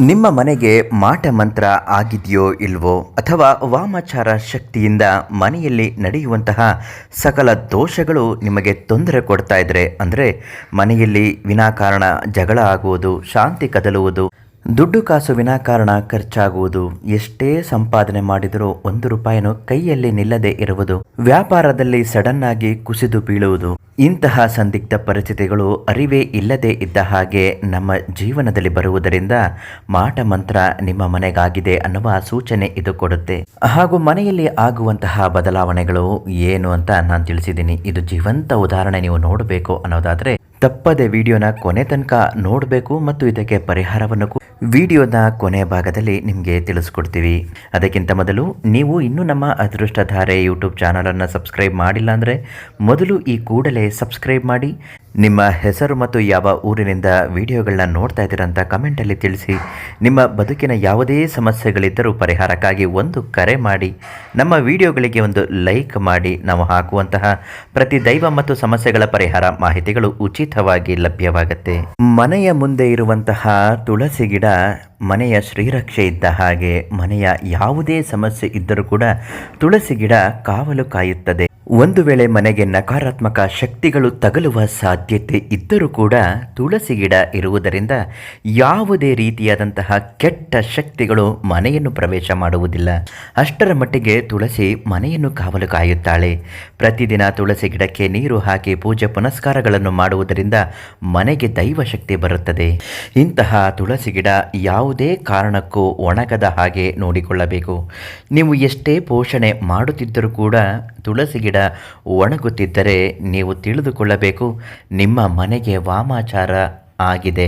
ನಿಮ್ಮ ಮನೆಗೆ ಮಾಟ ಮಂತ್ರ ಆಗಿದೆಯೋ ಇಲ್ವೋ ಅಥವಾ ವಾಮಾಚಾರ ಶಕ್ತಿಯಿಂದ ಮನೆಯಲ್ಲಿ ನಡೆಯುವಂತಹ ಸಕಲ ದೋಷಗಳು ನಿಮಗೆ ತೊಂದರೆ ಕೊಡ್ತಾ ಇದ್ರೆ ಅಂದರೆ ಮನೆಯಲ್ಲಿ ವಿನಾಕಾರಣ ಜಗಳ ಆಗುವುದು, ಶಾಂತಿ ಕದಲುವುದು ದುಡ್ಡು ಕಾಸು ವಿನಾಕಾರಣ ಖರ್ಚಾಗುವುದು. ಎಷ್ಟೇ ಸಂಪಾದನೆ ಮಾಡಿದರೂ ಒಂದು ರೂಪಾಯಿಯನ್ನು ಕೈಯಲ್ಲಿ ನಿಲ್ಲದೆ ಇರುವುದು. ವ್ಯಾಪಾರದಲ್ಲಿ ಸಡನ್ ಆಗಿ ಕುಸಿದು ಬೀಳುವುದು. ಇಂತಹ ಸಂದಿಗ್ಧ ಪರಿಸ್ಥಿತಿಗಳು ಅರಿವೇ ಇಲ್ಲದೆ ಇದ್ದ ಹಾಗೆ ನಮ್ಮ ಜೀವನದಲ್ಲಿ ಬರುವುದರಿಂದ ಮಾಟ ಮಂತ್ರ ನಿಮ್ಮ ಮನೆಗಾಗಿದೆ ಅನ್ನುವ ಸೂಚನೆ ಇದು ಕೊಡುತ್ತೆ. ಹಾಗೂ ಮನೆಯಲ್ಲಿ ಆಗುವಂತಹ ಬದಲಾವಣೆಗಳು ಏನು ಅಂತ ನಾನು ತಿಳಿಸಿದ್ದೀನಿ. ಇದು ಜೀವಂತ ಉದಾಹರಣೆ ನೀವು ನೋಡಬೇಕು ಅನ್ನೋದಾದ್ರೆ ತಪ್ಪದೆ ವಿಡಿಯೋನ ಕೊನೆ ತನಕ ನೋಡಬೇಕು ಮತ್ತು ಇದಕ್ಕೆ ಪರಿಹಾರವನ್ನು ವಿಡಿಯೋದ ಕೊನೆಯ ಭಾಗದಲ್ಲಿ ನಿಮಗೆ ತಿಳಿಸ್ಕೊಡ್ತೀವಿ. ಅದಕ್ಕಿಂತ ಮೊದಲು ನೀವು ಇನ್ನೂ ನಮ್ಮ ಅದೃಷ್ಟಧಾರೆ ಯೂಟ್ಯೂಬ್ ಚಾನಲನ್ನು ಸಬ್ಸ್ಕ್ರೈಬ್ ಮಾಡಿಲ್ಲ ಅಂದರೆ ಮೊದಲು ಈ ಕೂಡಲೇ ಸಬ್ಸ್ಕ್ರೈಬ್ ಮಾಡಿ. ನಿಮ್ಮ ಹೆಸರು ಮತ್ತು ಯಾವ ಊರಿನಿಂದ ವಿಡಿಯೋಗಳನ್ನ ನೋಡ್ತಾ ಇದ್ದೀರಾ ಅಂತ ಕಮೆಂಟಲ್ಲಿ ತಿಳಿಸಿ. ನಿಮ್ಮ ಬದುಕಿನ ಯಾವುದೇ ಸಮಸ್ಯೆಗಳಿದ್ದರೂ ಪರಿಹಾರಕ್ಕಾಗಿ ಒಂದು ಕರೆ ಮಾಡಿ. ನಮ್ಮ ವಿಡಿಯೋಗಳಿಗೆ ಒಂದು ಲೈಕ್ ಮಾಡಿ. ನಾವು ಹಾಕುವಂತಹ ಪ್ರತಿ ದೈವ ಮತ್ತು ಸಮಸ್ಯೆಗಳ ಪರಿಹಾರ ಮಾಹಿತಿಗಳು ಉಚಿತವಾಗಿ ಲಭ್ಯವಾಗುತ್ತೆ. ಮನೆಯ ಮುಂದೆ ಇರುವಂತಹ ತುಳಸಿ ಗಿಡ ಮನೆಯ ಶ್ರೀರಕ್ಷೆ ಇದ್ದ ಹಾಗೆ ಮನೆಯ ಯಾವುದೇ ಸಮಸ್ಯೆ ಇದ್ದರೂ ಕೂಡ ತುಳಸಿ ಗಿಡ ಕಾವಲು ಕಾಯುತ್ತದೆ. ಒಂದು ವೇಳೆ ಮನೆಗೆ ನಕಾರಾತ್ಮಕ ಶಕ್ತಿಗಳು ತಗಲುವ ಸಾಧ್ಯತೆ ಇದ್ದರೂ ಕೂಡ ತುಳಸಿ ಗಿಡ ಇರುವುದರಿಂದ ಯಾವುದೇ ರೀತಿಯಾದಂತಹ ಕೆಟ್ಟ ಶಕ್ತಿಗಳು ಮನೆಯನ್ನು ಪ್ರವೇಶ ಮಾಡುವುದಿಲ್ಲ. ಅಷ್ಟರ ಮಟ್ಟಿಗೆ ತುಳಸಿ ಮನೆಯನ್ನು ಕಾವಲು ಕಾಯುತ್ತಾಳೆ. ಪ್ರತಿದಿನ ತುಳಸಿ ಗಿಡಕ್ಕೆ ನೀರು ಹಾಕಿ ಪೂಜೆ ಪುನಸ್ಕಾರಗಳನ್ನು ಮಾಡುವುದರಿಂದ ಮನೆಗೆ ದೈವ ಶಕ್ತಿ ಬರುತ್ತದೆ. ಇಂತಹ ತುಳಸಿ ಗಿಡ ಯಾವುದೇ ಕಾರಣಕ್ಕೂ ಒಣಗದ ಹಾಗೆ ನೋಡಿಕೊಳ್ಳಬೇಕು. ನೀವು ಎಷ್ಟೇ ಪೋಷಣೆ ಮಾಡುತ್ತಿದ್ದರೂ ಕೂಡ ತುಳಸಿ ಗಿಡ ಒಣಗುತ್ತಿದ್ದರೆ ನೀವು ತಿಳಿದುಕೊಳ್ಳಬೇಕು, ನಿಮ್ಮ ಮನೆಗೆ ವಾಮಾಚಾರ ಆಗಿದೆ.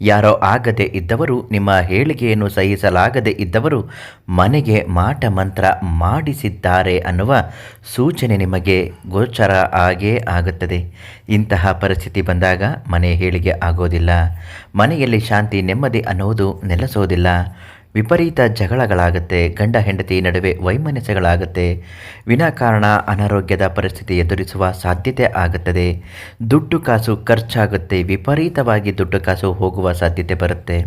ಯಾರೋ ಆಗದೆ ಇದ್ದವರು, ನಿಮ್ಮ ಹೇಳಿಕೆಯನ್ನು ಸಹಿಸಲಾಗದೆ ಇದ್ದವರು ಮನೆಗೆ ಮಾಟ ಮಂತ್ರ ಮಾಡಿಸಿದ್ದಾರೆ ಅನ್ನುವ ಸೂಚನೆ ನಿಮಗೆ ಗೋಚರ ಆಗೇ ಆಗುತ್ತದೆ. ಇಂತಹ ಪರಿಸ್ಥಿತಿ ಬಂದಾಗ ಮನೆ ಹೇಳಿಗೆ ಆಗೋದಿಲ್ಲ. ಮನೆಯಲ್ಲಿ ಶಾಂತಿ ನೆಮ್ಮದಿ ಅನ್ನುವುದು ನೆಲೆಸೋದಿಲ್ಲ. ವಿಪರೀತ ಜಗಳಗಳಾಗುತ್ತೆ, ಗಂಡ ಹೆಂಡತಿ ನಡುವೆ ವೈಮನಸ್ಯಗಳಾಗುತ್ತೆ. ವಿನಾಕಾರಣ ಅನಾರೋಗ್ಯದ ಪರಿಸ್ಥಿತಿ ಎದುರಿಸುವ ಸಾಧ್ಯತೆ ಆಗುತ್ತದೆ. ದುಡ್ಡು ಕಾಸು ಖರ್ಚಾಗುತ್ತೆ, ವಿಪರೀತವಾಗಿ ದುಡ್ಡು ಕಾಸು ಹೋಗುವ ಸಾಧ್ಯತೆ ಬರುತ್ತೆ.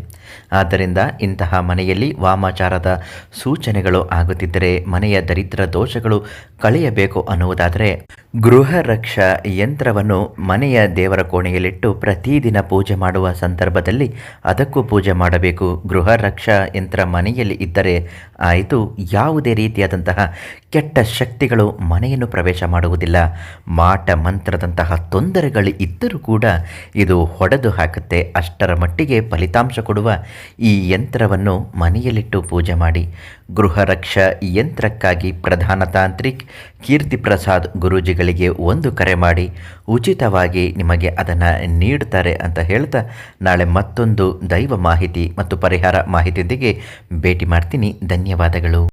ಆದ್ದರಿಂದ ಇಂತಹ ಮನೆಯಲ್ಲಿ ವಾಮಾಚಾರದ ಸೂಚನೆಗಳು ಆಗುತ್ತಿದ್ದರೆ, ಮನೆಯ ದರಿದ್ರ ದೋಷಗಳು ಕಳೆಯಬೇಕು ಅನ್ನುವುದಾದರೆ, ಗೃಹ ರಕ್ಷಾ ಯಂತ್ರವನ್ನು ಮನೆಯ ದೇವರ ಕೋಣೆಯಲ್ಲಿಟ್ಟು ಪ್ರತಿದಿನ ಪೂಜೆ ಮಾಡುವ ಸಂದರ್ಭದಲ್ಲಿ ಅದಕ್ಕೂ ಪೂಜೆ ಮಾಡಬೇಕು. ಗೃಹ ರಕ್ಷಾ ಯಂತ್ರ ಮನೆಯಲ್ಲಿ ಇದ್ದರೆ ಆಯಿತು ಯಾವುದೇ ರೀತಿಯಾದಂತಹ ಕೆಟ್ಟ ಶಕ್ತಿಗಳು ಮನೆಯನ್ನು ಪ್ರವೇಶ ಮಾಡುವುದಿಲ್ಲ. ಮಾಟ ಮಂತ್ರದಂತಹ ತೊಂದರೆಗಳು ಇದ್ದರೂ ಕೂಡ ಇದು ಹೊಡೆದು ಹಾಕುತ್ತೆ. ಅಷ್ಟರ ಮಟ್ಟಿಗೆ ಫಲಿತಾಂಶ ಕೊಡುವ ಈ ಯಂತ್ರವನ್ನು ಮನೆಯಲ್ಲಿಟ್ಟು ಪೂಜೆ ಮಾಡಿ. ಗೃಹ ರಕ್ಷ ಯಂತ್ರಕ್ಕಾಗಿ ಪ್ರಧಾನ ತಾಂತ್ರಿಕ್ ಕೀರ್ತಿ ಪ್ರಸಾದ್ ಗುರೂಜಿಗಳಿಗೆ ಒಂದು ಕರೆ ಮಾಡಿ. ಉಚಿತವಾಗಿ ನಿಮಗೆ ಅದನ್ನು ನೀಡುತ್ತಾರೆ ಅಂತ ಹೇಳ್ತಾ ನಾಳೆ ಮತ್ತೊಂದು ದೈವ ಮಾಹಿತಿ ಮತ್ತು ಪರಿಹಾರ ಮಾಹಿತಿಯೊಂದಿಗೆ ಭೇಟಿ ಮಾಡ್ತೀನಿ. ಧನ್ಯವಾದಗಳು.